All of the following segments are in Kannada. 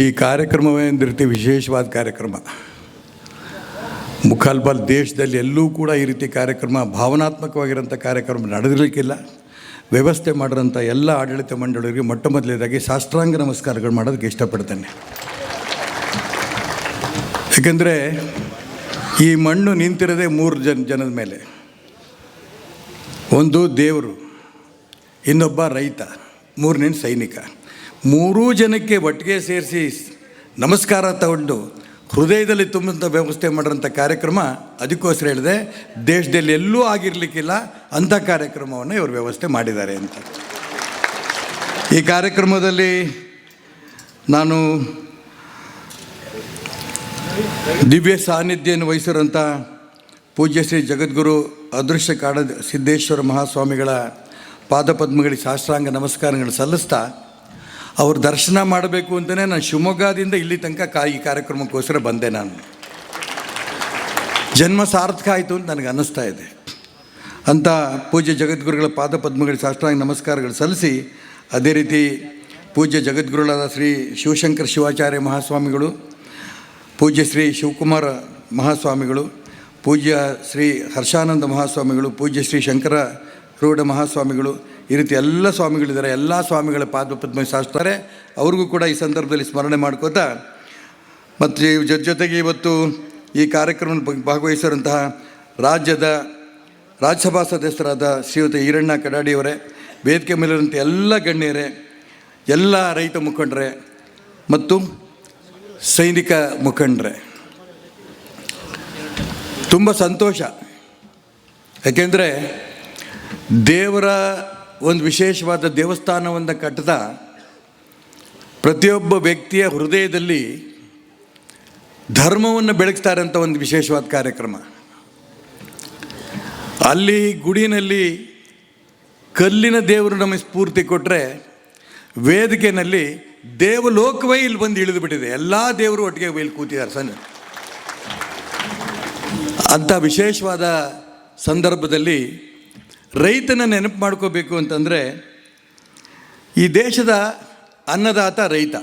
ಈ ಕಾರ್ಯಕ್ರಮವೇ ಒಂದು ರೀತಿ ವಿಶೇಷವಾದ ಕಾರ್ಯಕ್ರಮ. ಮುಖಾಲ್ಬಲ್ ದೇಶದಲ್ಲಿ ಎಲ್ಲೂ ಕೂಡ ಈ ರೀತಿ ಕಾರ್ಯಕ್ರಮ ಭಾವನಾತ್ಮಕವಾಗಿರೋಂಥ ಕಾರ್ಯಕ್ರಮ ನಡೆದಿರಲಿಕ್ಕಿಲ್ಲ. ವ್ಯವಸ್ಥೆ ಮಾಡಿರೋಂಥ ಎಲ್ಲ ಆಡಳಿತ ಮಂಡಳಿಗಳಿಗೆ ಮೊಟ್ಟ ಮೊದಲೇದಾಗಿ ಸಾಷ್ಟಾಂಗ ನಮಸ್ಕಾರಗಳು ಮಾಡೋದಕ್ಕೆ ಇಷ್ಟಪಡ್ತೇನೆ. ಏಕೆಂದರೆ ಈ ಮಣ್ಣು ನಿಂತಿರೋದೇ ಮೂರು ಜನ, ಜನದ ಮೇಲೆ. ಒಂದು ದೇವರು, ಇನ್ನೊಬ್ಬ ರೈತ ಮೂರನೇ ಸೈನಿಕ. ಮೂರೂ ಜನಕ್ಕೆ ಒಟ್ಟಿಗೆ ಸೇರಿಸಿ ನಮಸ್ಕಾರ ತಗೊಂಡು ಹೃದಯದಲ್ಲಿ ತುಂಬಂಥ ವ್ಯವಸ್ಥೆ ಮಾಡಿರೋಂಥ ಕಾರ್ಯಕ್ರಮ ಅದಕ್ಕೋಸ್ಕರ ಹೇಳಿದೆ. ದೇಶದಲ್ಲಿ ಎಲ್ಲೂ ಆಗಿರಲಿಕ್ಕಿಲ್ಲ ಅಂಥ ಕಾರ್ಯಕ್ರಮವನ್ನು ಇವರು ವ್ಯವಸ್ಥೆ ಮಾಡಿದ್ದಾರೆ ಅಂತ. ಈ ಕಾರ್ಯಕ್ರಮದಲ್ಲಿ ನಾನು ದಿವ್ಯ ಸಾನ್ನಿಧ್ಯವನ್ನು ವಹಿಸಿರೋಂಥ ಪೂಜ್ಯ ಶ್ರೀ ಜಗದ್ಗುರು ಅದೃಶ್ಯ ಕಾಡ ಸಿದ್ದೇಶ್ವರ ಮಹಾಸ್ವಾಮಿಗಳ ಪಾದಪದ್ಮಗಳಿಗೆ ಶಾಸ್ತ್ರಾಂಗ ನಮಸ್ಕಾರಗಳನ್ನು ಸಲ್ಲಿಸ್ತಾ ಅವ್ರ ದರ್ಶನ ಮಾಡಬೇಕು ಅಂತಲೇ ನಾನು ಶಿವಮೊಗ್ಗದಿಂದ ಇಲ್ಲಿ ತನಕ ಕಾ ಈ ಕಾರ್ಯಕ್ರಮಕ್ಕೋಸ್ಕರ ಬಂದೆ ನಾನು. ಜನ್ಮ ಸಾರ್ಥಕ ಆಯಿತು ಅಂತ ನನಗೆ ಅನ್ನಿಸ್ತಾ ಇದೆ. ಅಂತ ಪೂಜ್ಯ ಜಗದ್ಗುರುಗಳ ಪಾದಪದ್ಮಗಳಿಗೆ ಸಾಷ್ಟಾಂಗ ನಮಸ್ಕಾರಗಳು ಸಲ್ಲಿಸಿ, ಅದೇ ರೀತಿ ಪೂಜ್ಯ ಜಗದ್ಗುರುಗಳಾದ ಶ್ರೀ ಶಿವಶಂಕರ ಶಿವಾಚಾರ್ಯ ಮಹಾಸ್ವಾಮಿಗಳು, ಪೂಜ್ಯ ಶ್ರೀ ಶಿವಕುಮಾರ ಮಹಾಸ್ವಾಮಿಗಳು, ಪೂಜ್ಯ ಶ್ರೀ ಹರ್ಷಾನಂದ ಮಹಾಸ್ವಾಮಿಗಳು, ಪೂಜ್ಯ ಶ್ರೀ ಶಂಕರ ರೂಢ ಮಹಾಸ್ವಾಮಿಗಳು, ಈ ರೀತಿ ಎಲ್ಲ ಸ್ವಾಮಿಗಳಿದ್ದಾರೆ, ಎಲ್ಲ ಸ್ವಾಮಿಗಳ ಪಾದಪದ್ಮ ಶಾಸ್ತ್ರೆ ಅವ್ರಿಗೂ ಕೂಡ ಈ ಸಂದರ್ಭದಲ್ಲಿ ಸ್ಮರಣೆ ಮಾಡ್ಕೋತಾ, ಮತ್ತು ಜೊತೆ ಜೊತೆಗೆ ಇವತ್ತು ಈ ಕಾರ್ಯಕ್ರಮ ಭಾಗವಹಿಸಿರುವಂತಹ ರಾಜ್ಯದ ರಾಜ್ಯಸಭಾ ಸದಸ್ಯರಾದ ಶ್ರೀಯುತ ಈರಣ್ಣ ಕಡಾಡಿಯವರೇ ವೇದಿಕೆ ಮೇಲಿರುವಂಥ ಎಲ್ಲ ಗಣ್ಯರೇ, ಎಲ್ಲ ರೈತ ಮುಖಂಡರೇ, ಮತ್ತು ಸೈನಿಕ ಮುಖಂಡರೇ. ತುಂಬ ಸಂತೋಷ. ಯಾಕೆಂದರೆ ದೇವರ ಒಂದು ವಿಶೇಷವಾದ ದೇವಸ್ಥಾನವನ್ನು ಕಟ್ಟದ ಪ್ರತಿಯೊಬ್ಬ ವ್ಯಕ್ತಿಯ ಹೃದಯದಲ್ಲಿ ಧರ್ಮವನ್ನು ಬೆಳಗ್ತಾರೆ ಅಂತ ಒಂದು ವಿಶೇಷವಾದ ಕಾರ್ಯಕ್ರಮ. ಅಲ್ಲಿ ಗುಡಿನಲ್ಲಿ ಕಲ್ಲಿನ ದೇವರು ನಮಗೆ ಸ್ಫೂರ್ತಿ ಕೊಟ್ಟರೆ ವೇದಿಕೆಯಲ್ಲಿ ದೇವಲೋಕವೇ ಇಲ್ಲಿ ಬಂದು ಇಳಿದು ಬಿಟ್ಟಿದೆ ಎಲ್ಲ ದೇವರು ಒಟ್ಟಿಗೆ ಇಲ್ಲಿ ಕೂತಿದ್ದಾರೆ ಸಣ್ಣ ಅಂಥ ವಿಶೇಷವಾದ ಸಂದರ್ಭದಲ್ಲಿ ರೈತನ ನೆನಪು ಮಾಡ್ಕೋಬೇಕು ಅಂತಂದರೆ, ಈ ದೇಶದ ಅನ್ನದಾತ ರೈತ.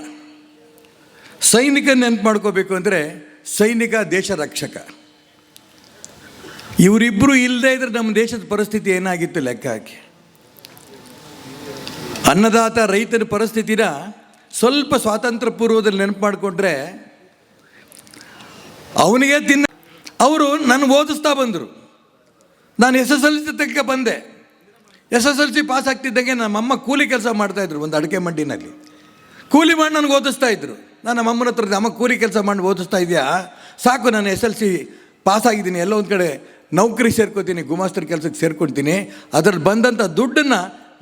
ಸೈನಿಕ ನೆನಪು ಮಾಡ್ಕೋಬೇಕು ಅಂದರೆ ಸೈನಿಕ ದೇಶ ರಕ್ಷಕ. ಇವರಿಬ್ಬರು ಇಲ್ಲದೇ ಇದ್ರೆ ನಮ್ಮ ದೇಶದ ಪರಿಸ್ಥಿತಿ ಏನಾಗಿತ್ತು ಲೆಕ್ಕ ಹಾಕಿ. ಅನ್ನದಾತ ರೈತನ ಪರಿಸ್ಥಿತಿನ ಸ್ವಲ್ಪ ಸ್ವಾತಂತ್ರ್ಯ ಪೂರ್ವದಲ್ಲಿ ನೆನಪು ಮಾಡಿಕೊಂಡ್ರೆ, ಅವನಿಗೆ ತಿನ್ನ ಅವರು ನನ್ನ ಓದಿಸ್ತಾ ಬಂದರು. ನಾನು ಎಸ್ ಎಸ್ ಎಲ್ ಸಿ ತನಕ ಬಂದೆ. S S L C pass ಆಗ್ತಿದ್ದಂಗೆ ನಮ್ಮಮ್ಮ ಕೂಲಿ ಕೆಲಸ ಮಾಡ್ತಾಯಿದ್ರು ಒಂದು ಅಡಿಕೆ ಮಂಡಿನಲ್ಲಿ. ಕೂಲಿ ಮಾಡಿ ನನಗೆ ಓದಿಸ್ತಾ ಇದ್ರು. ನಾನು ನಮ್ಮಮ್ಮನ ಹತ್ರ ಅಮ್ಮ, ಕೂಲಿ ಕೆಲಸ ಮಾಡಿ ಓದಿಸ್ತಾ ಇದೆಯಾ? ಸಾಕು, ನಾನು ಎಸ್ ಎಲ್ ಸಿ ಪಾಸ್ ಆಗಿದ್ದೀನಿ. ಎಲ್ಲೋ ಒಂದು ಕಡೆ ನೌಕರಿ ಸೇರ್ಕೋತೀನಿ, ಗುಮಾಸ್ತರ ಕೆಲಸಕ್ಕೆ ಸೇರ್ಕೊಳ್ತೀನಿ. ಅದ್ರಲ್ಲಿ ಬಂದಂಥ ದುಡ್ಡನ್ನು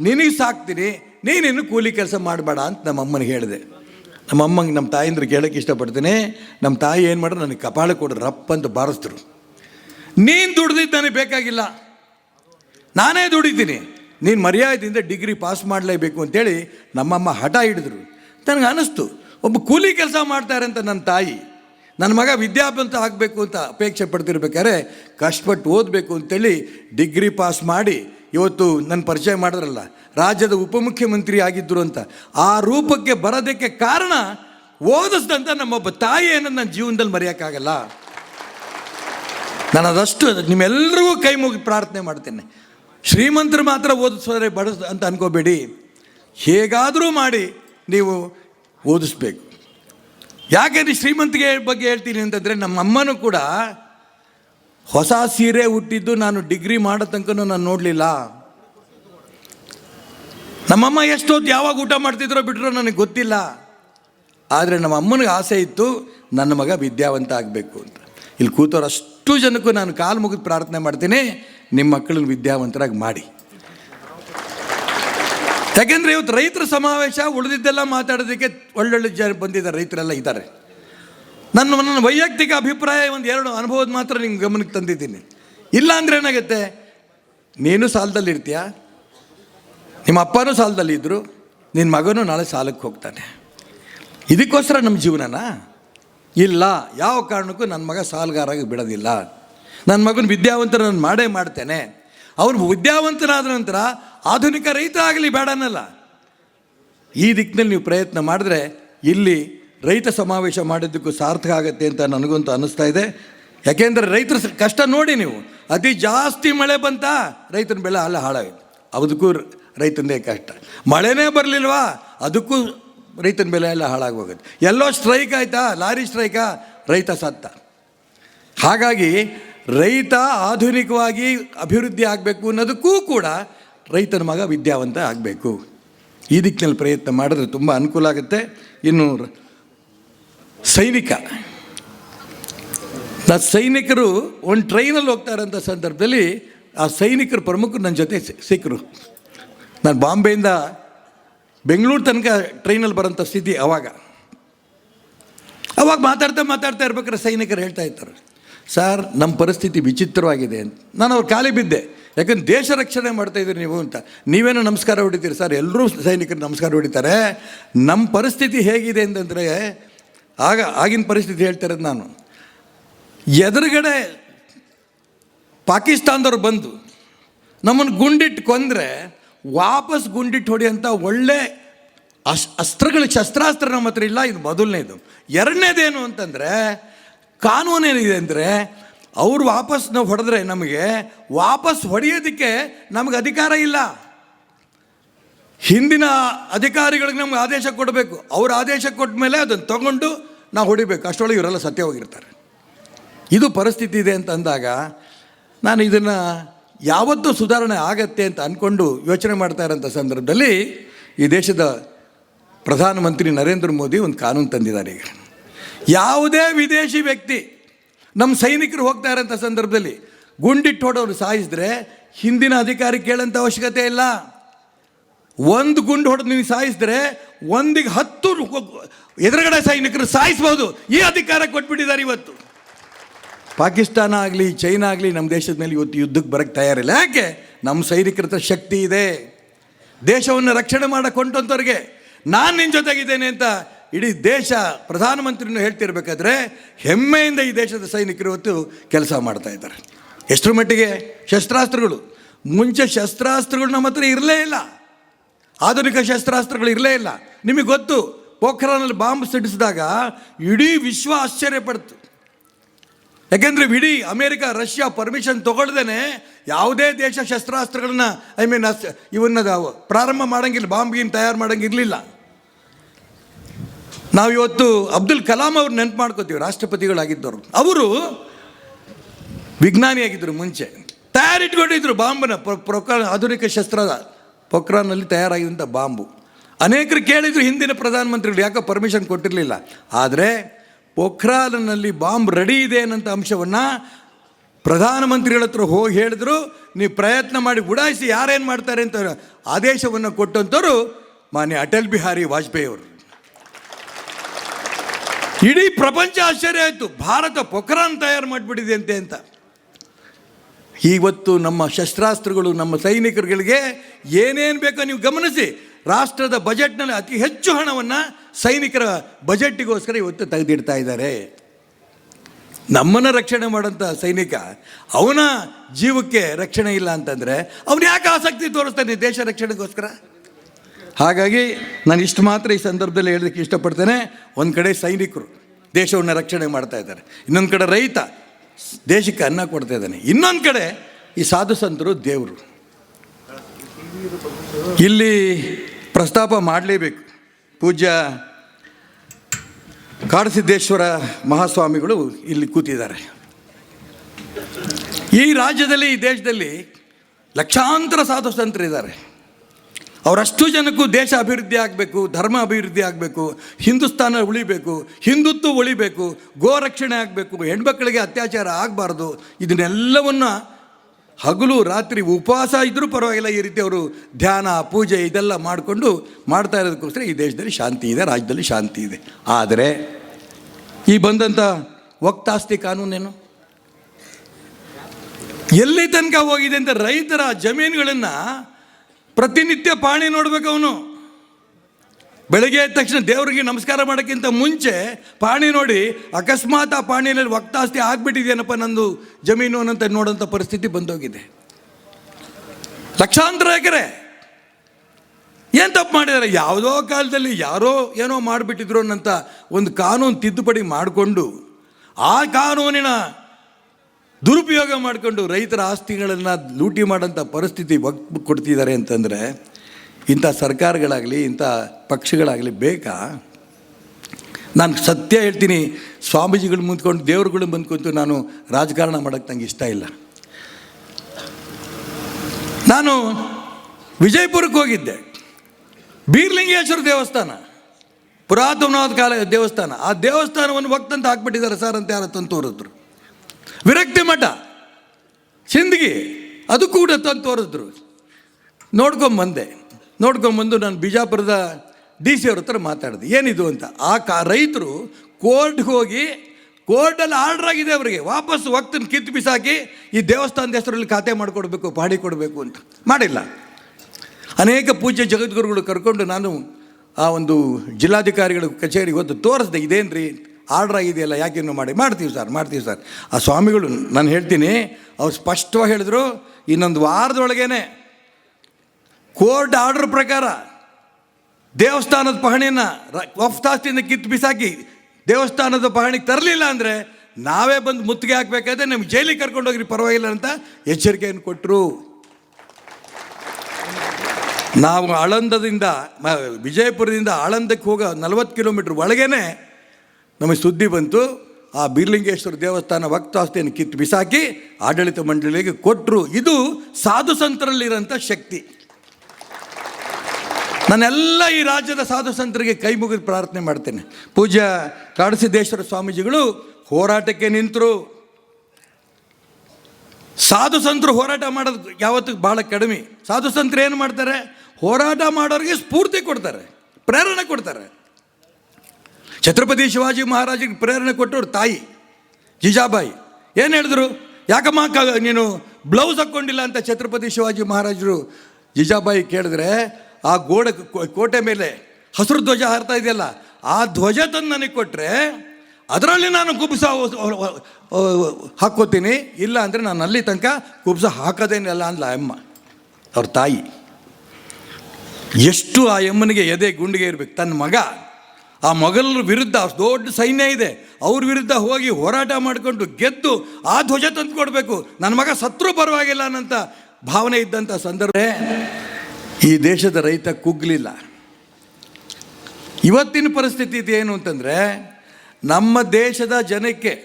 ನಿನಗೆ ಸಾಕ್ತೀನಿ. ನೀನಿನ್ನು ಕೂಲಿ ಕೆಲಸ ಮಾಡಬೇಡ ಅಂತ ನಮ್ಮ ಅಮ್ಮನಿಗೆ ಹೇಳಿದೆ. ನಮ್ಮ ಅಮ್ಮಂಗೆ, ನಮ್ಮ ತಾಯಿಂದ್ರೆ ಕೇಳೋಕ್ಕೆ ಇಷ್ಟಪಡ್ತೀನಿ. ನಮ್ಮ ತಾಯಿ ಏನು ಮಾಡ್ರು, ನನಗೆ ಕಪಾಳ ಕೊಡ್ರು ರಪ್ಪ ಅಂತ ಬಾರಿಸಿದ್ರು. ನೀನು ದುಡ್ದಿದ್ದು ನನಗೆ ಬೇಕಾಗಿಲ್ಲ. ನಾನೇ ದುಡಿತೀನಿ. ನೀನು ಮರ್ಯಾದೆಯಿಂದ ಡಿಗ್ರಿ ಪಾಸ್ ಮಾಡಲೇಬೇಕು ಅಂತೇಳಿ ನಮ್ಮಮ್ಮ ಹಠ ಹಿಡಿದ್ರು. ನನಗೆ ಅನ್ನಿಸ್ತು ಒಬ್ಬ ಕೂಲಿ ಕೆಲಸ ಮಾಡ್ತಾರೆ ಅಂತ ನನ್ನ ತಾಯಿ. ನನ್ನ ಮಗ ವಿದ್ಯಾಭ್ಯಾಸ ಆಗಬೇಕು ಅಂತ ಅಪೇಕ್ಷೆ ಪಡ್ತಿರ್ಬೇಕಾದ್ರೆ ಕಷ್ಟಪಟ್ಟು ಓದಬೇಕು ಅಂತೇಳಿ ಡಿಗ್ರಿ ಪಾಸ್ ಮಾಡಿ ಇವತ್ತು ನನ್ನ ಪರಿಚಯ ಮಾಡಿದ್ರಲ್ಲ, ರಾಜ್ಯದ ಉಪಮುಖ್ಯಮಂತ್ರಿ ಆಗಿದ್ದರು ಅಂತ. ಆ ರೂಪಕ್ಕೆ ಬರೋದಕ್ಕೆ ಕಾರಣ ಓದಿಸ್ದಂಥ ನಮ್ಮೊಬ್ಬ ತಾಯಿ ಅನ್ನೋದು ನನ್ನ ಜೀವನದಲ್ಲಿ ಮರೆಯೋಕ್ಕಾಗಲ್ಲ. ನಾನು ಅದಷ್ಟು ನಿಮ್ಮೆಲ್ಲರಿಗೂ ಕೈ ಮುಗಿ ಪ್ರಾರ್ಥನೆ ಮಾಡ್ತೇನೆ. ಶ್ರೀಮಂತರು ಮಾತ್ರ ಓದಿಸೋದ್ರೆ ಬಡಸ್ ಅಂತ ಅನ್ಕೋಬೇಡಿ. ಹೇಗಾದರೂ ಮಾಡಿ ನೀವು ಓದಿಸ್ಬೇಕು. ಯಾಕೆಂದರೆ ಶ್ರೀಮಂತಿಗೆ ಬಗ್ಗೆ ಹೇಳ್ತೀನಿ ಅಂತಂದರೆ ನಮ್ಮ ಅಮ್ಮನೂ ಕೂಡ ಹೊಸ ಸೀರೆ ಹುಟ್ಟಿದ್ದು ನಾನು ಡಿಗ್ರಿ ಮಾಡೋ ತನಕನೂ ನಾನು ನೋಡಲಿಲ್ಲ. ನಮ್ಮಮ್ಮ ಎಷ್ಟೊತ್ತು ಯಾವಾಗ ಊಟ ಮಾಡ್ತಿದ್ರೋ ಬಿಟ್ಟರೋ ನನಗೆ ಗೊತ್ತಿಲ್ಲ. ಆದರೆ ನಮ್ಮ ಅಮ್ಮನಿಗೆ ಆಸೆ ಇತ್ತು, ನನ್ನ ಮಗ ವಿದ್ಯಾವಂತ ಆಗಬೇಕು ಅಂತ. ಇಲ್ಲಿ ಕೂತವ್ರು ಅಷ್ಟು ಜನಕ್ಕೂ ನಾನು ಕಾಲು ಮುಗಿದು ಪ್ರಾರ್ಥನೆ ಮಾಡ್ತೀನಿ. ನಿಮ್ಮ ಮಕ್ಕಳನ್ನು ವಿದ್ಯಾವಂತರಾಗಿ ಮಾಡಿ. ಯಾಕೆಂದರೆ ಇವತ್ತು ರೈತರ ಸಮಾವೇಶ, ಉಳಿದಿದ್ದೆಲ್ಲ ಮಾತಾಡೋದಕ್ಕೆ ಒಳ್ಳೊಳ್ಳೆ ಜನ ಬಂದಿದ್ದಾರೆ, ರೈತರೆಲ್ಲ ಇದ್ದಾರೆ. ನನ್ನ ನನ್ನ ವೈಯಕ್ತಿಕ ಅಭಿಪ್ರಾಯ ಒಂದು ಎರಡು ಅನುಭವದ ಮಾತ್ರ ನಿಮ್ಗೆ ಗಮನಕ್ಕೆ ತಂದಿದ್ದೀನಿ. ಇಲ್ಲ ಅಂದರೆ ಏನಾಗುತ್ತೆ? ನೀನು ಸಾಲದಲ್ಲಿ ಇರ್ತೀಯ? ನಿಮ್ಮ ಅಪ್ಪನೂ ಸಾಲದಲ್ಲಿ ಇದ್ದರು ನಿನ್ನ ಮಗನೂ ನಾಳೆ ಸಾಲಕ್ಕೆ ಹೋಗ್ತಾನೆ. ಇದಕ್ಕೋಸ್ಕರ ನಮ್ಮ ಜೀವನನಾ? ಇಲ್ಲ, ಯಾವ ಕಾರಣಕ್ಕೂ ನನ್ನ ಮಗ ಸಾಲುಗಾರಾಗಿ ಬಿಡೋದಿಲ್ಲ. ನನ್ನ ಮಗನ ವಿದ್ಯಾವಂತರ ನಾನು ಮಾಡೇ ಮಾಡ್ತೇನೆ. ಅವನು ವಿದ್ಯಾವಂತನಾದ ನಂತರ ಆಧುನಿಕ ರೈತ ಆಗಲಿ ಬೇಡನಲ್ಲ ಈ ದಿಕ್ಕಿನಲ್ಲಿ ನೀವು ಪ್ರಯತ್ನ ಮಾಡಿದ್ರೆ ಇಲ್ಲಿ ರೈತ ಸಮಾವೇಶ ಮಾಡಿದ್ದಕ್ಕೂ ಸಾರ್ಥಕ ಆಗುತ್ತೆ ಅಂತ ನನಗಂತೂ ಅನ್ನಿಸ್ತಾ ಇದೆ. ಯಾಕೆಂದರೆ ರೈತರ ಕಷ್ಟ ನೋಡಿ ನೀವು, ಅತಿ ಜಾಸ್ತಿ ಮಳೆ ಬಂತ ರೈತನ ಬೆಳೆ ಅಲ್ಲ ಹಾಳಾಗಿದೆ ಅದಕ್ಕೂ ರೈತನದೇ ಕಷ್ಟ. ಮಳೆನೇ ಬರಲಿಲ್ವಾ? ಅದಕ್ಕೂ ರೈತನ ಬೆಲೆ ಎಲ್ಲ ಹಾಳಾಗೋಗುತ್ತೆ. ಎಲ್ಲೋ ಸ್ಟ್ರೈಕ್ ಆಯಿತಾ? ಲಾರಿ ಸ್ಟ್ರೈಕಾ ರೈತ ಸತ್ತ. ಹಾಗಾಗಿ ರೈತ ಆಧುನಿಕವಾಗಿ ಅಭಿವೃದ್ಧಿ ಆಗಬೇಕು ಅನ್ನೋದಕ್ಕೂ ಕೂಡ ರೈತನ ಮಗ ವಿದ್ಯಾವಂತ ಆಗಬೇಕು. ಈ ದಿಕ್ಕಿನಲ್ಲಿ ಪ್ರಯತ್ನ ಮಾಡಿದ್ರೆ ತುಂಬ ಅನುಕೂಲ ಆಗುತ್ತೆ. ಇನ್ನು ಸೈನಿಕ. ಸೈನಿಕರು ಒಂದು ಟ್ರೈನಲ್ಲಿ ಹೋಗ್ತಾ ಇರೋಂಥ ಸಂದರ್ಭದಲ್ಲಿ ಆ ಸೈನಿಕರು ಪ್ರಮುಖರು ನನ್ನ ಜೊತೆ ಸಿಕ್ಕರು ನಾನು ಬಾಂಬೆಯಿಂದ ಬೆಂಗಳೂರು ತನಕ ಟ್ರೈನಲ್ಲಿ ಬರೋಂಥ ಸ್ಥಿತಿ ಅವಾಗ. ಅವಾಗ ಮಾತಾಡ್ತಾ ಮಾತಾಡ್ತಾ ಇರ್ಬೇಕಾದ್ರೆ ಸೈನಿಕರು ಹೇಳ್ತಾ ಇರ್ತಾರೆ, ಸರ್, ನಮ್ಮ ಪರಿಸ್ಥಿತಿ ವಿಚಿತ್ರವಾಗಿದೆ ಅಂತ. ನಾನು ಅವ್ರು ಕಾಲಿ ಬಿದ್ದೆ, ಯಾಕಂದ್ರೆ ದೇಶ ರಕ್ಷಣೆ ಮಾಡ್ತಾ ಇದ್ದೀರಿ ನೀವು ಅಂತ. ನೀವೇನೋ ನಮಸ್ಕಾರ ಹೊಡಿತೀರಿ, ಸರ್, ಎಲ್ಲರೂ ಸೈನಿಕರು ನಮಸ್ಕಾರ ಹೊಡಿತಾರೆ. ನಮ್ಮ ಪರಿಸ್ಥಿತಿ ಹೇಗಿದೆ ಅಂತಂದರೆ, ಆಗ ಆಗಿನ ಪರಿಸ್ಥಿತಿ ಹೇಳ್ತಿರೋದು ನಾನು. ಎದುರುಗಡೆ ಪಾಕಿಸ್ತಾನದವ್ರು ಬಂದು ನಮ್ಮನ್ನು ಗುಂಡಿಟ್ಟು ಕೊಂದರೆ ವಾಪಸ್ ಗುಂಡಿಟ್ಟು ಹೊಡೆಯೋಂಥ ಒಳ್ಳೆ ಅಸ್ ಅಸ್ತ್ರಗಳು, ಶಸ್ತ್ರಾಸ್ತ್ರ ನಮ್ಮ ಹತ್ರ ಇಲ್ಲ, ಇದು ಮೊದಲನೇದು. ಎರಡನೇದೇನು ಅಂತಂದರೆ ಕಾನೂನೇನಿದೆ ಅಂದರೆ, ಅವ್ರು ವಾಪಸ್ ನಾವು ಹೊಡೆದ್ರೆ ನಮಗೆ ವಾಪಸ್ ಹೊಡೆಯೋದಕ್ಕೆ ನಮಗೆ ಅಧಿಕಾರ ಇಲ್ಲ. ಹಿಂದಿನ ಅಧಿಕಾರಿಗಳಿಗೆ ನಮ್ಗೆ ಆದೇಶ ಕೊಡಬೇಕು. ಅವ್ರ ಆದೇಶ ಕೊಟ್ಟ ಮೇಲೆ ಅದನ್ನು ತಗೊಂಡು ನಾವು ಹೊಡಿಬೇಕು. ಅಷ್ಟರೊಳಗೆ ಇವರೆಲ್ಲ ಸತ್ಯ ಹೋಗಿರ್ತಾರೆ ಇದು ಪರಿಸ್ಥಿತಿ ಇದೆ ಅಂತ ಅಂದಾಗ ನಾನು ಇದನ್ನು ಯಾವತ್ತೂ ಸುಧಾರಣೆ ಆಗತ್ತೆ ಅಂತ ಅಂದ್ಕೊಂಡು ಯೋಚನೆ ಮಾಡ್ತಾ ಇರೋಂಥ ಸಂದರ್ಭದಲ್ಲಿ ಈ ದೇಶದ ಪ್ರಧಾನಮಂತ್ರಿ ನರೇಂದ್ರ ಮೋದಿ ಒಂದು ಕಾನೂನು ತಂದಿದ್ದಾರೆ ಈಗ. ಯಾವುದೇ ವಿದೇಶಿ ವ್ಯಕ್ತಿ, ನಮ್ಮ ಸೈನಿಕರು ಹೋಗ್ತಾ ಇರೋಂಥ ಸಂದರ್ಭದಲ್ಲಿ ಗುಂಡಿಟ್ಟು ಹೊಡೋರು ಸಾಯಿಸಿದ್ರೆ ಹಿಂದಿನ ಅಧಿಕಾರಿ ಕೇಳೋಂಥ ಅವಶ್ಯಕತೆ ಇಲ್ಲ. ಒಂದು ಗುಂಡು ಹೊಡೆದು ನೀವು ಸಾಯಿಸಿದ್ರೆ ಒಂದಿಗೆ ಹತ್ತು ಎದುರುಗಡೆ ಸೈನಿಕರು ಸಾಯಿಸ್ಬೋದು. ಈ ಅಧಿಕಾರ ಕೊಟ್ಬಿಟ್ಟಿದ್ದಾರೆ ಇವತ್ತು. ಪಾಕಿಸ್ತಾನ ಆಗಲಿ, ಚೈನಾ ಆಗಲಿ ನಮ್ಮ ದೇಶದ ಮೇಲೆ ಇವತ್ತು ಯುದ್ಧಕ್ಕೆ ಬರೋಕ್ಕೆ ತಯಾರಿಲ್ಲ. ಯಾಕೆ? ನಮ್ಮ ಸೈನಿಕರ ಶಕ್ತಿ ಇದೆ. ದೇಶವನ್ನು ರಕ್ಷಣೆ ಮಾಡಕ್ಕೆ ಹೊಂಟಂಥವ್ರಿಗೆ ನಾನು ನಿನ್ನ ಜೊತೆಗಿದ್ದೇನೆ ಅಂತ ಇಡೀ ದೇಶ ಪ್ರಧಾನಮಂತ್ರಿನೂ ಹೇಳ್ತಿರ್ಬೇಕಾದ್ರೆ ಹೆಮ್ಮೆಯಿಂದ ಈ ದೇಶದ ಸೈನಿಕರು ಇವತ್ತು ಕೆಲಸ ಮಾಡ್ತಾ ಇದ್ದಾರೆ. ಎಷ್ಟರ ಮಟ್ಟಿಗೆ? ಶಸ್ತ್ರಾಸ್ತ್ರಗಳು. ಮುಂಚೆ ಶಸ್ತ್ರಾಸ್ತ್ರಗಳು ನಮ್ಮ ಹತ್ರ ಇರಲೇ ಇಲ್ಲ. ಆಧುನಿಕ ಶಸ್ತ್ರಾಸ್ತ್ರಗಳು ಇರಲೇ ಇಲ್ಲ. ನಿಮಗೆ ಗೊತ್ತು, ಪೋಖ್ರಾನಲ್ಲಿ ಬಾಂಬ್ ಸಿಡಿಸಿದಾಗ ಇಡೀ ವಿಶ್ವ ಆಶ್ಚರ್ಯಪಡ್ತು ಯಾಕೆಂದರೆ ಇಡೀ ಅಮೇರಿಕ, ರಷ್ಯಾ ಪರ್ಮಿಷನ್ ತಗೊಳ್ದೇನೆ ಯಾವುದೇ ದೇಶ ಶಸ್ತ್ರಾಸ್ತ್ರಗಳನ್ನ ಐ ಮೀನ್ ಅಸ್, ಇವನ್ನ ಪ್ರಾರಂಭ ಮಾಡಂಗಿಲ್ಲ, ಬಾಂಬ್ಗಿನ್ ತಯಾರು ಮಾಡಂಗಿರಲಿಲ್ಲ. ನಾವು ಇವತ್ತು ಅಬ್ದುಲ್ ಕಲಾಂ ಅವ್ರು ನೆನ್ಪು ಮಾಡ್ಕೋತೀವಿ, ರಾಷ್ಟ್ರಪತಿಗಳಾಗಿದ್ದವರು. ಅವರು ವಿಜ್ಞಾನಿಯಾಗಿದ್ದರು ಮುಂಚೆ. ತಯಾರಿಟ್ಕೊಂಡಿದ್ರು ಬಾಂಬನ ಪ್ರೊಕ್ರಾನ್ ಆಧುನಿಕ ಶಸ್ತ್ರದ ಪೊಕ್ರಾನಲ್ಲಿ ತಯಾರಾಗಿದ್ದಂಥ ಬಾಂಬು. ಅನೇಕರು ಕೇಳಿದ್ರು ಹಿಂದಿನ ಪ್ರಧಾನಮಂತ್ರಿಗಳು ಯಾಕೋ ಪರ್ಮಿಷನ್ ಕೊಟ್ಟಿರಲಿಲ್ಲ. ಆದರೆ ಪೊಖ್ರಾನಲ್ಲಿ ಬಾಂಬ್ ರೆಡಿ ಇದೆ ಅನ್ನೋಂಥ ಅಂಶವನ್ನು ಪ್ರಧಾನಮಂತ್ರಿಗಳ ಹತ್ರ ಹೋಗಿ ಹೇಳಿದ್ರು, ನೀವು ಪ್ರಯತ್ನ ಮಾಡಿ ಉಡಾಯಿಸಿ, ಯಾರೇನು ಮಾಡ್ತಾರೆ? ಅಂತ ಆದೇಶವನ್ನು ಕೊಟ್ಟಂಥವ್ರು ಮಾನ್ಯ ಅಟಲ್ ಬಿಹಾರಿ ವಾಜಪೇಯಿ ಅವರು. ಇಡೀ ಪ್ರಪಂಚ ಆಶ್ಚರ್ಯ ಆಯಿತು. ಭಾರತ ಪೊಖ್ರಾನ್ ತಯಾರು ಮಾಡಿಬಿಟ್ಟಿದೆ ಅಂತೆ ಅಂತ. ಇವತ್ತು ನಮ್ಮ ಶಸ್ತ್ರಾಸ್ತ್ರಗಳು, ನಮ್ಮ ಸೈನಿಕರುಗಳಿಗೆ ಏನೇನು ಬೇಕೋ ನೀವು ಗಮನಿಸಿ. ರಾಷ್ಟ್ರದ ಬಜೆಟ್ನಲ್ಲಿ ಅತಿ ಹೆಚ್ಚು ಹಣವನ್ನು ಸೈನಿಕರ ಬಜೆಟ್ಟಿಗೋಸ್ಕರ ಇವತ್ತು ತೆಗೆದಿಡ್ತಾ ಇದ್ದಾರೆ. ನಮ್ಮನ್ನು ರಕ್ಷಣೆ ಮಾಡೋಂಥ ಸೈನಿಕ, ಅವನ ಜೀವಕ್ಕೆ ರಕ್ಷಣೆ ಇಲ್ಲ ಅಂತಂದರೆ ಅವನು ಯಾಕೆ ಆಸಕ್ತಿ ತೋರಿಸ್ತಾನೆ ದೇಶ ರಕ್ಷಣೆಗೋಸ್ಕರ? ಹಾಗಾಗಿ ನಾನು ಇಷ್ಟು ಮಾತ್ರ ಈ ಸಂದರ್ಭದಲ್ಲಿ ಹೇಳೋದಕ್ಕೆ ಇಷ್ಟಪಡ್ತೇನೆ. ಒಂದು ಕಡೆ ಸೈನಿಕರು ದೇಶವನ್ನು ರಕ್ಷಣೆ ಮಾಡ್ತಾ ಇದ್ದಾರೆ. ಇನ್ನೊಂದು ಕಡೆ ರೈತ ದೇಶಕ್ಕೆ ಅನ್ನ ಕೊಡ್ತಾ ಇದ್ದಾನೆ. ಇನ್ನೊಂದು ಕಡೆ ಈ ಸಾಧು ಸಂತರು ದೇವರು. ಇಲ್ಲಿ ಪ್ರಸ್ತಾಪ ಮಾಡಲೇಬೇಕು. ಪೂಜ್ಯ ಕಾಡಸಿದ್ದೇಶ್ವರ ಮಹಾಸ್ವಾಮಿಗಳು ಇಲ್ಲಿ ಕೂತಿದ್ದಾರೆ. ಈ ರಾಜ್ಯದಲ್ಲಿ, ಈ ದೇಶದಲ್ಲಿ ಲಕ್ಷಾಂತರ ಸಾಧು ಸಂತರಿದ್ದಾರೆ ಅವರಷ್ಟು ಜನಕ್ಕೂ ದೇಶ ಅಭಿವೃದ್ಧಿ ಆಗಬೇಕು, ಧರ್ಮ ಅಭಿವೃದ್ಧಿ ಆಗಬೇಕು, ಹಿಂದೂಸ್ತಾನ ಉಳಿಬೇಕು, ಹಿಂದುತ್ವ ಉಳಿಬೇಕು, ಗೋ ರಕ್ಷಣೆ ಆಗಬೇಕು, ಹೆಣ್ಮಕ್ಳಿಗೆ ಅತ್ಯಾಚಾರ ಆಗಬಾರ್ದು, ಇದನ್ನೆಲ್ಲವನ್ನು ಹಗಲು ರಾತ್ರಿ ಉಪವಾಸ ಇದ್ದರೂ ಪರವಾಗಿಲ್ಲ, ಈ ರೀತಿ ಅವರು ಧ್ಯಾನ, ಪೂಜೆ ಇದೆಲ್ಲ ಮಾಡಿಕೊಂಡು ಮಾಡ್ತಾ ಇರೋದಕ್ಕೋಸ್ಕರ ಈ ದೇಶದಲ್ಲಿ ಶಾಂತಿ ಇದೆ, ರಾಜ್ಯದಲ್ಲಿ ಶಾಂತಿ ಇದೆ. ಆದರೆ ಈ ಬಂದಂಥ ವಕ್ತಾಸ್ತಿ ಕಾನೂನೇನು? ಎಲ್ಲಿ ತನಕ ಹೋಗಿದೆ ಅಂತ ರೈತರ ಜಮೀನುಗಳನ್ನು ಪ್ರತಿನಿತ್ಯ ಪಾಣಿ ನೋಡಬೇಕು ಅವನು. ಬೆಳಗ್ಗೆ ಎದ್ದ ತಕ್ಷಣ ದೇವರಿಗೆ ನಮಸ್ಕಾರ ಮಾಡೋಕ್ಕಿಂತ ಮುಂಚೆ ಪಾಣಿ ನೋಡಿ ಅಕಸ್ಮಾತ್ ಆ ಪಾಣಿಯಲ್ಲಿ ವಕ್ತಾಸ್ತಿ ಆಗಿಬಿಟ್ಟಿದೆಯೇನಪ್ಪ ನಂದು ಜಮೀನು ಅನ್ನಂತ ನೋಡೋಂಥ ಪರಿಸ್ಥಿತಿ ಬಂದೋಗಿದೆ. ಲಕ್ಷಾಂತರ ಎಕರೆ. ಏನು ತಪ್ಪು ಮಾಡಿದ್ದಾರೆ? ಯಾವುದೋ ಕಾಲದಲ್ಲಿ ಯಾರೋ ಏನೋ ಮಾಡಿಬಿಟ್ಟಿದ್ರು ಅನ್ನಂತ ಒಂದು ಕಾನೂನು ತಿದ್ದುಪಡಿ ಮಾಡಿಕೊಂಡು ಆ ಕಾನೂನಿನ ದುರುಪಯೋಗ ಮಾಡಿಕೊಂಡು ರೈತರ ಆಸ್ತಿಗಳನ್ನು ಲೂಟಿ ಮಾಡೋಂಥ ಪರಿಸ್ಥಿತಿ ಕೊಡ್ತಿದ್ದಾರೆ ಅಂತಂದರೆ ಇಂಥ ಸರ್ಕಾರಗಳಾಗಲಿ, ಇಂಥ ಪಕ್ಷಗಳಾಗಲಿ ಬೇಕಾ? ನಾನು ಸತ್ಯ ಹೇಳ್ತೀನಿ, ಸ್ವಾಮೀಜಿಗಳು ಮುಂದ್ಕೊಂಡು ದೇವ್ರುಗಳು ಮುಂದ್ಕೊಂತು ನಾನು ರಾಜಕಾರಣ ಮಾಡೋಕ್ಕೆ ನಂಗೆ ಇಷ್ಟ ಇಲ್ಲ. ನಾನು ವಿಜಯಪುರಕ್ಕೆ ಹೋಗಿದ್ದೆ. ಬೀರ್ಲಿಂಗೇಶ್ವರ ದೇವಸ್ಥಾನ, ಪುರಾತನವಾದ ಕಾಲ ದೇವಸ್ಥಾನ. ಆ ದೇವಸ್ಥಾನವನ್ನು ಒಕ್ತಂತ ಹಾಕ್ಬಿಟ್ಟಿದ್ದಾರೆ ಸರ್ ಅಂತ ಯಾರು ತಂದು ತೋರಿದ್ರು. ವಿರಕ್ತಿ ಮಠ, ಸಿಂದಗಿ, ಅದು ಕೂಡ ತಂದು ತೋರಿದ್ರು. ನೋಡ್ಕೊಂಬಂದೆ. ನೋಡ್ಕೊಂಬಂದು ನಾನು ಬಿಜಾಪುರದ ಡಿ ಸಿ ಅವ್ರ ಹತ್ರ ಮಾತಾಡಿದೆ. ಏನಿದು ಅಂತ? ಆ ಕಾ ರೈತರು ಕೋರ್ಟ್ಗೆ ಹೋಗಿ ಕೋರ್ಟಲ್ಲಿ ಆರ್ಡರ್ ಆಗಿದೆ ಅವರಿಗೆ. ವಾಪಸ್ ವಕ್ತನ ಕಿತ್ತು ಬಿಸಾಕಿ ಈ ದೇವಸ್ಥಾನದ ಹೆಸರಲ್ಲಿ ಖಾತೆ ಮಾಡಿಕೊಡ್ಬೇಕು, ಪಾಡಿ ಕೊಡಬೇಕು ಅಂತ. ಮಾಡಿಲ್ಲ. ಅನೇಕ ಪೂಜ್ಯ ಜಗದ್ಗುರುಗಳು ಕರ್ಕೊಂಡು ನಾನು ಆ ಒಂದು ಜಿಲ್ಲಾಧಿಕಾರಿಗಳ ಕಚೇರಿಗೆ ಹೋದ್ದು ತೋರಿಸ್ದೆ ಇದೇನು ರೀ ಆರ್ಡ್ರ್ ಆಗಿದೆಯಲ್ಲ ಯಾಕೇನು ಮಾಡಿ? ಮಾಡ್ತೀವಿ ಸರ್ ಮಾಡ್ತೀವಿ ಸರ್. ಆ ಸ್ವಾಮಿಗಳು, ನಾನು ಹೇಳ್ತೀನಿ, ಅವ್ರು ಸ್ಪಷ್ಟವಾಗಿ ಹೇಳಿದ್ರು, ಇನ್ನೊಂದು ವಾರದೊಳಗೇನೆ ಕೋರ್ಟ್ ಆರ್ಡರ್ ಪ್ರಕಾರ ದೇವಸ್ಥಾನದ ಪಹಣಿಯನ್ನು ವಫ್ತಾಸ್ತಿಯಿಂದ ಕಿತ್ತು ಬಿಸಾಕಿ ದೇವಸ್ಥಾನದ ಪಹಣಿಗೆ ತರಲಿಲ್ಲ ಅಂದರೆ ನಾವೇ ಬಂದು ಮುತ್ತಿಗೆ ಹಾಕಬೇಕಾದ್ರೆ ನಮ್ಗೆ ಜೈಲಿಗೆ ಕರ್ಕೊಂಡೋಗ್ರಿ ಪರವಾಗಿಲ್ಲ ಅಂತ ಎಚ್ಚರಿಕೆಯನ್ನು ಕೊಟ್ಟರು ನಾವು ಆಳಂದದಿಂದ ವಿಜಯಪುರದಿಂದ ಆಳಂದಕ್ಕೆ ಹೋಗೋ ನಲವತ್ತು ಕಿಲೋಮೀಟ್ರ್ ಒಳಗೇನೆ ನಮಗೆ ಸುದ್ದಿ ಬಂತು. ಆ ಬೀರ್ಲಿಂಗೇಶ್ವರ ದೇವಸ್ಥಾನ ವಕ್ತಾಸ್ತಿಯನ್ನು ಕಿತ್ತು ಬಿಸಾಕಿ ಆಡಳಿತ ಮಂಡಳಿಗೆ ಕೊಟ್ಟರು ಇದು ಸಾಧು ಸಂತರಲ್ಲಿರೋಂಥ ಶಕ್ತಿ. ನಾನೆಲ್ಲ ಈ ರಾಜ್ಯದ ಸಾಧು ಸಂತರಿಗೆ ಕೈ ಮುಗಿದು ಪ್ರಾರ್ಥನೆ ಮಾಡ್ತೇನೆ. ಪೂಜ್ಯ ಕಾಡಸಿದ್ದೇಶ್ವರ ಸ್ವಾಮೀಜಿಗಳು ಹೋರಾಟಕ್ಕೆ ನಿಂತರು. ಸಾಧು ಸಂತರು ಹೋರಾಟ ಮಾಡೋದು ಯಾವತ್ತೂ ಭಾಳ ಕಡಿಮೆ. ಸಾಧು ಸಂತರು ಏನು ಮಾಡ್ತಾರೆ? ಹೋರಾಟ ಮಾಡೋರಿಗೆ ಸ್ಫೂರ್ತಿ ಕೊಡ್ತಾರೆ, ಪ್ರೇರಣೆ ಕೊಡ್ತಾರೆ. ಛತ್ರಪತಿ ಶಿವಾಜಿ ಮಹಾರಾಜಿಗೆ ಪ್ರೇರಣೆ ಕೊಟ್ಟವ್ರು ತಾಯಿ, ಜಿಜಾಬಾಯಿ. ಏನು ಹೇಳಿದ್ರು? ಯಾಕಮ್ಮ ನೀನು ಬ್ಲೌಸ್ ಹಾಕ್ಕೊಂಡಿಲ್ಲ ಅಂತ ಛತ್ರಪತಿ ಶಿವಾಜಿ ಮಹಾರಾಜರು ಜಿಜಾಬಾಯಿ ಕೇಳಿದ್ರೆ ಆ ಗೋಡೆ ಕೋಟೆ ಮೇಲೆ ಹಸಿರು ಧ್ವಜ ಹಾರ್ತಾ ಇದೆಯಲ್ಲ, ಆ ಧ್ವಜ ತಂದು ನನಗೆ ಕೊಟ್ಟರೆ ಅದರಲ್ಲಿ ನಾನು ಕುಬ್ಸ ಹಾಕ್ಕೋತೀನಿ. ಇಲ್ಲ ಅಂದರೆ ನಾನು ಅಲ್ಲಿ ತನಕ ಕುಬ್ಸ ಹಾಕೋದೇನಿಲ್ಲ ಅಂದ್ಲ ಅಮ್ಮ, ಅವ್ರ ತಾಯಿ. ಎಷ್ಟು ಆ ಎಮ್ಮನಿಗೆ ಎದೆ ಗುಂಡಿಗೆ ಇರಬೇಕು. ತನ್ನ ಮಗ, ಆ ಮಗಲ ವಿರುದ್ಧ ದೊಡ್ಡ ಸೈನ್ಯ ಇದೆ. ಅವ್ರ ವಿರುದ್ಧ ಹೋಗಿ ಹೋರಾಟ ಮಾಡಿಕೊಂಡು ಗೆದ್ದು ಆ ಧ್ವಜ ತಂದು ಕೊಡಬೇಕು. ನನ್ನ ಮಗ ಸತ್ರು ಪರವಾಗಿಲ್ಲ ಅನ್ನಂಥ ಭಾವನೆ ಇದ್ದಂಥ ಸಂದರ್ಭ. ಈ ದೇಶದ ರೈತ ಕುಗ್ಲಿಲ್ಲ. ಇವತ್ತಿನ ಪರಿಸ್ಥಿತಿ ಇದು ಏನು ಅಂತಂದರೆ, ನಮ್ಮ ದೇಶದ ಜನಕ್ಕೆ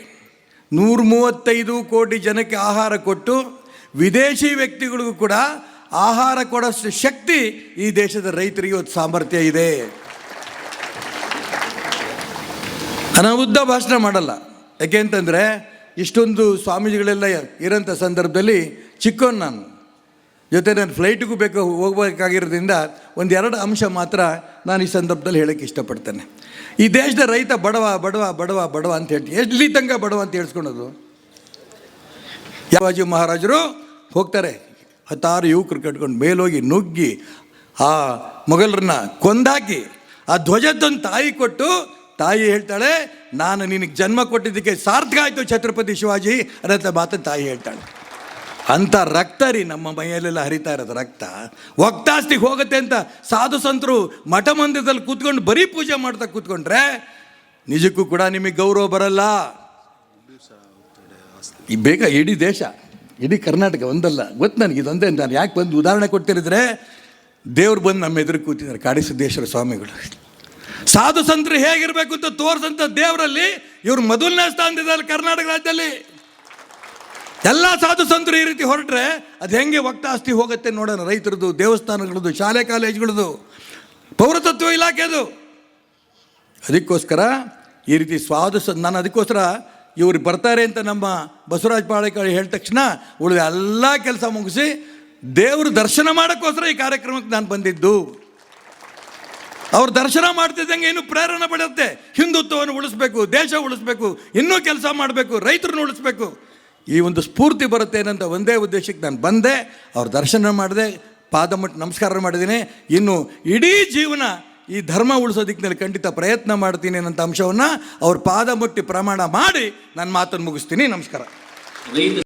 ನೂರ ಮೂವತ್ತೈದು ಕೋಟಿ ಜನಕ್ಕೆ ಆಹಾರ ಕೊಟ್ಟು ವಿದೇಶಿ ವ್ಯಕ್ತಿಗಳಿಗೂ ಕೂಡ ಆಹಾರ ಕೊಡೋಷ್ಟು ಶಕ್ತಿ ಈ ದೇಶದ ರೈತರಿಗೆ ಇವತ್ತು ಸಾಮರ್ಥ್ಯ ಇದೆ. ನಾನು ಉದ್ದ ಭಾಷಣ ಮಾಡಲ್ಲ. ಯಾಕೆ ಅಂತಂದರೆ, ಇಷ್ಟೊಂದು ಸ್ವಾಮೀಜಿಗಳೆಲ್ಲ ಇರೋಂಥ ಸಂದರ್ಭದಲ್ಲಿ ಚಿಕ್ಕವನು ನಾನು. ಜೊತೆ ನಾನು ಫ್ಲೈಟಿಗೂ ಬೇಕು, ಹೋಗಬೇಕಾಗಿರೋದ್ರಿಂದ ಒಂದು ಎರಡು ಅಂಶ ಮಾತ್ರ ನಾನು ಈ ಸಂದರ್ಭದಲ್ಲಿ ಹೇಳಕ್ಕೆ ಇಷ್ಟಪಡ್ತೇನೆ. ಈ ದೇಶದ ರೈತ ಬಡವ ಬಡವ ಬಡವ ಬಡವ ಅಂತ ಹೇಳ್ತೀನಿ ಎಲ್ಲಿ ತಂಗ ಬಡವ ಅಂತ ಹೇಳ್ಸ್ಕೊಳೋದು? ಯಾವಾಜಿ ಮಹಾರಾಜರು ಹೋಗ್ತಾರೆ. ಹತ್ತಾರು ಯುವಕರು ಕಟ್ಕೊಂಡು ಮೇಲೋಗಿ ನುಗ್ಗಿ ಆ ಮೊಘಲರನ್ನ ಕೊಂದಾಕಿ ಆ ಧ್ವಜದ್ದೊಂದು ತಾಯಿ ಕೊಟ್ಟು ತಾಯಿ ಹೇಳ್ತಾಳೆ, ನಾನು ನಿನಗೆ ಜನ್ಮ ಕೊಟ್ಟಿದ್ದಕ್ಕೆ ಸಾರ್ಥಕ ಆಯಿತು ಛತ್ರಪತಿ ಶಿವಾಜಿ ಅನ್ನೋ ಮಾತನ್ನು ತಾಯಿ ಹೇಳ್ತಾಳೆ. ಅಂಥ ರಕ್ತ ರೀ ನಮ್ಮ ಮೈಯಲ್ಲೆಲ್ಲ ಹರಿತಾ ಇರೋದು ರಕ್ತ. ಒಕ್ತಾಸ್ತಿಗೆ ಹೋಗುತ್ತೆ ಅಂತ ಸಾಧು ಸಂತರು ಮಠ ಮಂದಿರದಲ್ಲಿ ಕೂತ್ಕೊಂಡು ಬರೀ ಪೂಜೆ ಮಾಡ್ತಾ ಕೂತ್ಕೊಂಡ್ರೆ ನಿಜಕ್ಕೂ ಕೂಡ ನಿಮಗೆ ಗೌರವ ಬರಲ್ಲ. ಈ ಬೇಗ ಇಡೀ ದೇಶ, ಇಡೀ ಕರ್ನಾಟಕ ಒಂದಲ್ಲ, ಗೊತ್ತು ನನಗೆ ಇದೊಂದೇ ನಾನು ಯಾಕೆ ಬಂದು ಉದಾಹರಣೆ ಕೊಡ್ತಿರಿದ್ರೆ, ದೇವ್ರು ಬಂದು ನಮ್ಮ ಎದುರು ಕೂತಿದ್ದಾರೆ, ಕಾಡಿಸಿದ್ದೇಶ್ವರ ಸ್ವಾಮಿಗಳು. ಸಾಧು ಸಂತರು ಹೇಗಿರಬೇಕು ಅಂತ ತೋರಿಸಂತ ದೇವರಲ್ಲಿ ಇವರು ಮೊದಲನೇ ಸ್ಥಾನದಿದ್ದಾರೆ ಕರ್ನಾಟಕ ರಾಜ್ಯದಲ್ಲಿ. ಎಲ್ಲ ಸಾಧು ಸಂತರು ಈ ರೀತಿ ಹೊರಟ್ರೆ ಅದು ಹೆಂಗೆ ವಕ್ತಾಸ್ತಿ ಹೋಗುತ್ತೆ ನೋಡೋಣ. ರೈತರದ್ದು ದೇವಸ್ಥಾನಗಳದ್ದು ಶಾಲೆ ಕಾಲೇಜ್ಗಳದ್ದು ಪೌರತತ್ವ ಇಲಾಖೆದು. ಅದಕ್ಕೋಸ್ಕರ ಈ ರೀತಿ ಸ್ವಾದು ನಾನು ಅದಕ್ಕೋಸ್ಕರ ಇವ್ರು ಬರ್ತಾರೆ ಅಂತ ನಮ್ಮ ಬಸವರಾಜ ಪಾಳೇಕರ್ ಹೇಳಿದ ತಕ್ಷಣ ಉಳಿದ ಎಲ್ಲ ಕೆಲಸ ಮುಗಿಸಿ ದೇವರು ದರ್ಶನ ಮಾಡೋಕ್ಕೋಸ್ಕರ ಈ ಕಾರ್ಯಕ್ರಮಕ್ಕೆ ನಾನು ಬಂದಿದ್ದು. ಅವ್ರು ದರ್ಶನ ಮಾಡ್ತಿದ್ದಂಗೆ ಇನ್ನೂ ಪ್ರೇರಣೆ ಪಡೆಯುತ್ತೆ. ಹಿಂದುತ್ವವನ್ನು ಉಳಿಸ್ಬೇಕು, ದೇಶ ಉಳಿಸ್ಬೇಕು, ಇನ್ನೂ ಕೆಲಸ ಮಾಡಬೇಕು, ರೈತರನ್ನು ಉಳಿಸ್ಬೇಕು. ಈ ಒಂದು ಸ್ಫೂರ್ತಿ ಬರುತ್ತೆ ಅನ್ನೋಂಥ ಒಂದೇ ಉದ್ದೇಶಕ್ಕೆ ನಾನು ಬಂದೆ, ಅವ್ರ ದರ್ಶನ ಮಾಡಿದೆ ಪಾದ ಮುಟ್ಟಿ ನಮಸ್ಕಾರ ಮಾಡಿದ್ದೀನಿ. ಇನ್ನು ಇಡೀ ಜೀವನ ಈ ಧರ್ಮ ಉಳಿಸೋದಿಕ್ಕೆ ದಿಕ್ಕಿನಲ್ಲಿ ಖಂಡಿತ ಪ್ರಯತ್ನ ಮಾಡ್ತೀನಿ ಅನ್ನೋಂಥ ಅಂಶವನ್ನು ಅವ್ರ ಪಾದ ಮುಟ್ಟಿ ಪ್ರಮಾಣ ಮಾಡಿ ನನ್ನ ಮಾತನ್ನು ಮುಗಿಸ್ತೀನಿ. ನಮಸ್ಕಾರ.